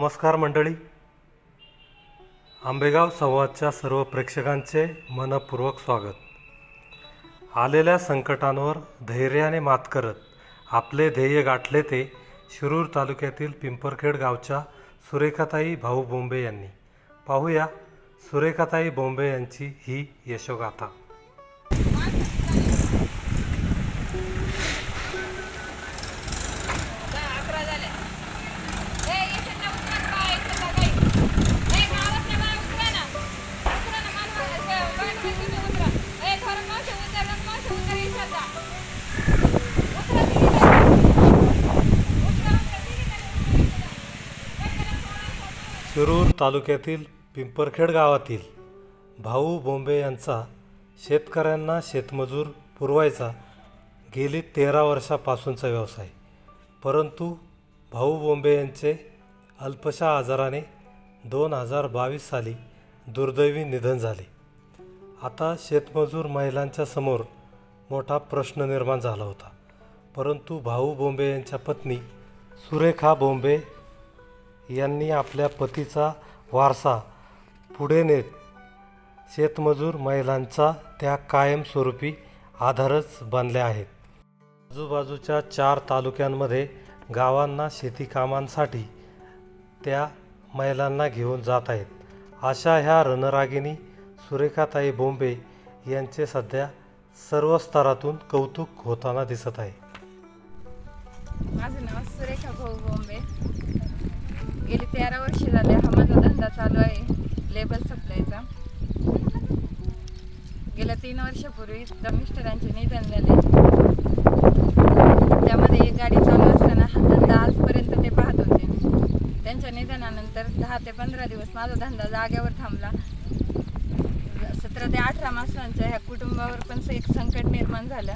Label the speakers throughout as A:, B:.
A: नमस्कार मंडळी. आंबेगाव संवादच्या सर्व प्रेक्षकांचे मनपूर्वक स्वागत. आलेल्या संकटांवर धैर्याने मात करत आपले ध्येय गाठले ते शिरूर तालुक्यातील पिंपरखेड गावच्या सुरेखाताई भाऊ बोंबे यांनी. पाहूया सुरेखाताई बोंबे यांची ही यशोगाथा. शिरूर तालुक्यातील पिंपरखेड गावातील भाऊ बोंबे यांचा शेतकऱ्यांना शेतमजूर पुरवायचा गेली तेरा वर्षापासूनचा व्यवसाय. परंतु भाऊ बोंबे यांचे अल्पशा आजाराने दोन हजार बावीस साली दुर्दैवी निधन झाले. आता शेतमजूर महिलांच्या समोर मोठा प्रश्न निर्माण झाला होता. परंतु भाऊ बोंबे यांच्या पत्नी सुरेखा बोंबे यांनी आपल्या पतीचा वारसा पुढे नेत शेतमजूर महिलांचा त्या कायमस्वरूपी आधारच बनल्या आहेत. आजूबाजूच्या चार तालुक्यांमध्ये गावांना शेती कामांसाठी त्या महिलांना घेऊन जात आहेत. अशा ह्या रणरागिणी सुरेखाताई बोंबे यांचे सध्या सर्व स्तरातून कौतुक होताना दिसत आहे
B: माझं नाव सुरेखा भाऊ बॉम्बे गेली तेरा वर्ष झाले हा माझा धंदा चालू आहे. लेबल सप्लायचा गेल्या तीन वर्षापूर्वी त्या मिस्टरांचे निधन झाले. त्यामध्ये एक गाडी चालू असताना हा धंदा आजपर्यंत ते पाहत होते. त्यांच्या निधनानंतर दहा ते पंधरा दिवस माझा धंदा जाग्यावर थांबला. सतरा ते अठरा माणसांच्या ह्या कुटुंबावर पण एक संकट निर्माण झालं.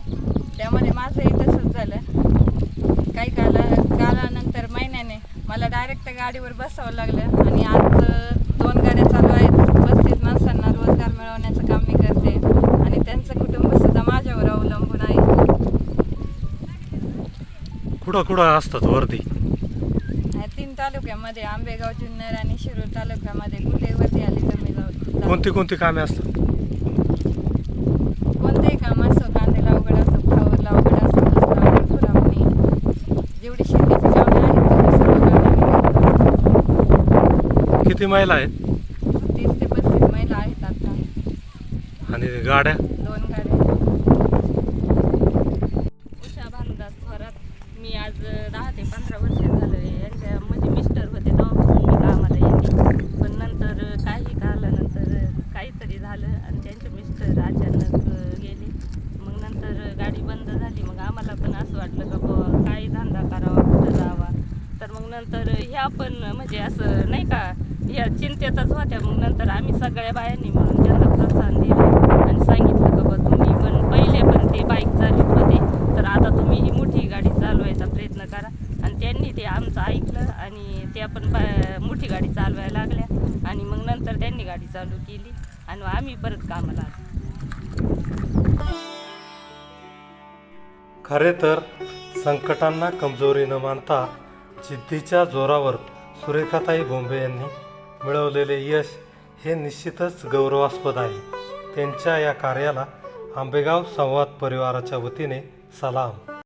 B: त्यामध्ये माझंही तसंच झालं. काही काला डायरेक्ट गाडीवर बसावं लागलं. आणि आज दोन गाड्या चालू आहेत. पस्तीस माणसांना रोजगार मिळवण्याचं काम मी करते. आणि त्यांचं कुटुंब सुद्धा माझ्यावर अवलंबून आहे.
A: कुठं कुठं असतात वर्दी
B: तीन तालुक्यामध्ये आंबेगाव जुन्नर आणि शिरूर तालुक्यामध्ये. कुठेवरती आले तर मी
A: कोणती कोणती कामे असतात?
B: कोणतेही काम असो कांदे लावगड असो फ्लावर लावगड असो ऊस लावगड फुलावणी जेवढी शेतीची कामे आहेत तेवढी सर्व कामे आम्ही
A: किती महिला आहेत.
B: तीस ते पस्तीस महिला आहेत आता.
A: आणि गाड्या?
B: दोन गाड्या.
C: उषा भानुदास थोरात. मी आज दहा ते पंधरा वर्ष झालं यांच्या म्हणजे मिस्टर होते तेव्हापासून मी कामाला येते. पण नंतर काही कालानंतर काहीतरी झालं आणि त्यांचे मिस्टर अचानक गेले. मग नंतर गाडी बंद झाली. मग आम्हाला पण असं वाटलं का बुवा काही धंदा करावा कुठं जावा. तर मग नंतर ह्या पण म्हणजे असं नाही का या चिंतेतच होत्या. मग नंतर आम्ही सगळ्या बायांनी म्हणून त्यांना प्रोत्साहन दिलं आणि सांगितलं का बा तुम्ही पण पहिले पण ते बाईक चालवत होते. तर आता तुम्ही ही मोठी गाडी चालवायचा प्रयत्न करा. आणि त्यांनी ते आमचं ऐकलं आणि त्या पण बा मोठी गाडी चालवायला लागल्या. आणि मग नंतर त्यांनी गाडी चालू केली आणि मग आम्ही परत कामाला आलो.
A: खरे तर संकटांना कमजोरी न मानता जिद्दीच्या जोरावर सुरेखाताई बोंबे यांनी मिळवलेले यश हे निश्चितच गौरवास्पद आहे. त्यांच्या या कार्याला आंबेगाव संवाद परिवाराच्या वतीने सलाम.